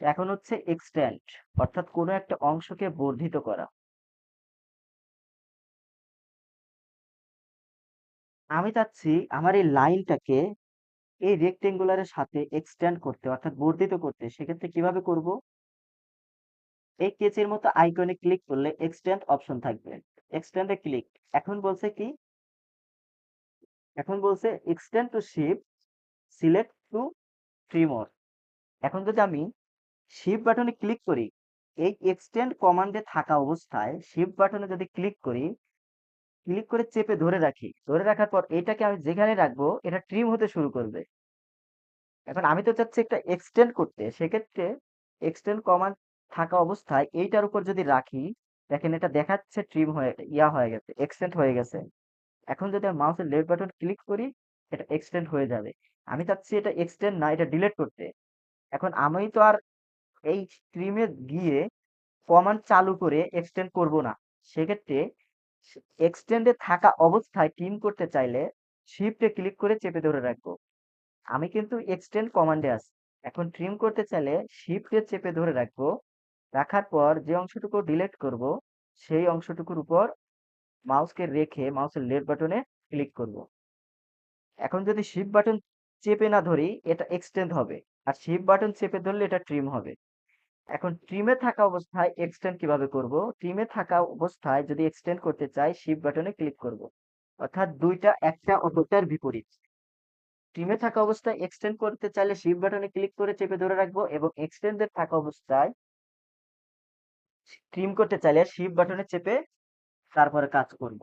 এখন হচ্ছে এক্সটেন্ড অর্থাৎ কোনো একটা অংশকে বর্ধিত করা। আমি চাচ্ছি আমার এই লাইনটাকে এই রেক্টেঙ্গুলারের সাথে এক্সটেন্ড করতে, অর্থাৎ বর্ধিত করতে, সেক্ষেত্রে কীভাবে করব? এই কেচের মতো আইকনে ক্লিক করলে এক্সটেন্ড অপশন থাকবে। এক্সটেন্ডে ক্লিক এখন বলছে কি? এখন বলছে extend to ship select to trimmer এখন যদি আমি শিফট বাটনে ক্লিক করি। এই এক্সটেন্ড কমান্ডে থাকা অবস্থায় শিফট বাটনে যদি ক্লিক করি ক্লিক করে চেপে ধরে রাখি। ধরে রাখার পর এটাকে আমি যেখানে রাখব, এটা ট্রিম হতে শুরু করবে। এখন আমি তো চাচ্ছি একটা এক্সটেন্ড করতে। সেক্ষেত্রে এক্সটেন্ড কমান্ড থাকা অবস্থায় এইটার উপর যদি রাখি, দেখেন এটা দেখাচ্ছে ট্রিম হয়ে, ইয়া হয়ে গেছে এক্সটেন্ড হয়ে গেছে। এখন যদি আমি মাউসের লেফট বাটন ক্লিক করি, এটা এক্সটেন্ড হয়ে যাবে। আমি চাচ্ছি এটা এক্সটেন্ড না, এটা ডিলিট করতে। এখন আমি তো আর এই স্ট্রিমে গিয়ে কমান্ড চালু করে এক্সটেন্ড করব না। সেক্ষেত্রে এক্সটেন্ডে থাকা অবস্থায় ট্রিম করতে চাইলে শিফটে ক্লিক করে চেপে ধরে রাখব। আমি কিন্তু এক্সটেন্ড কমান্ডে আছি। এখন ট্রিম করতে চাইলে শিফটে চেপে ধরে রাখব। রাখার পর যে অংশটুকু ডিলেট করব, সেই অংশটুকুর উপর মাউসকে রেখে মাউসের লেফট বাটনে ক্লিক করব। এখন যদি শিফট বাটন চেপে না ধরি, এটা এক্সটেন্ড হবে। আর শিফট বাটন চেপে ধরলে এটা ট্রিম হবে। এখন ট্রিমে থাকা অবস্থায় এক্সটেন্ড কীভাবে করব? ট্রিমে থাকা অবস্থায় যদি এক্সটেন্ড করতে চাই শিফট বাটনে ক্লিক করব। অর্থাৎ দুইটা একটা অপরটার বিপরীত। ট্রিমে থাকা অবস্থায় এক্সটেন্ড করতে চাইলে শিফট বাটনে ক্লিক করে চেপে ধরে রাখব এবং এক্সটেন্ডেড থাকা অবস্থায় ট্রিম করতে চাইলে শিফট বাটনে চেপে তারপরে কাজ করব।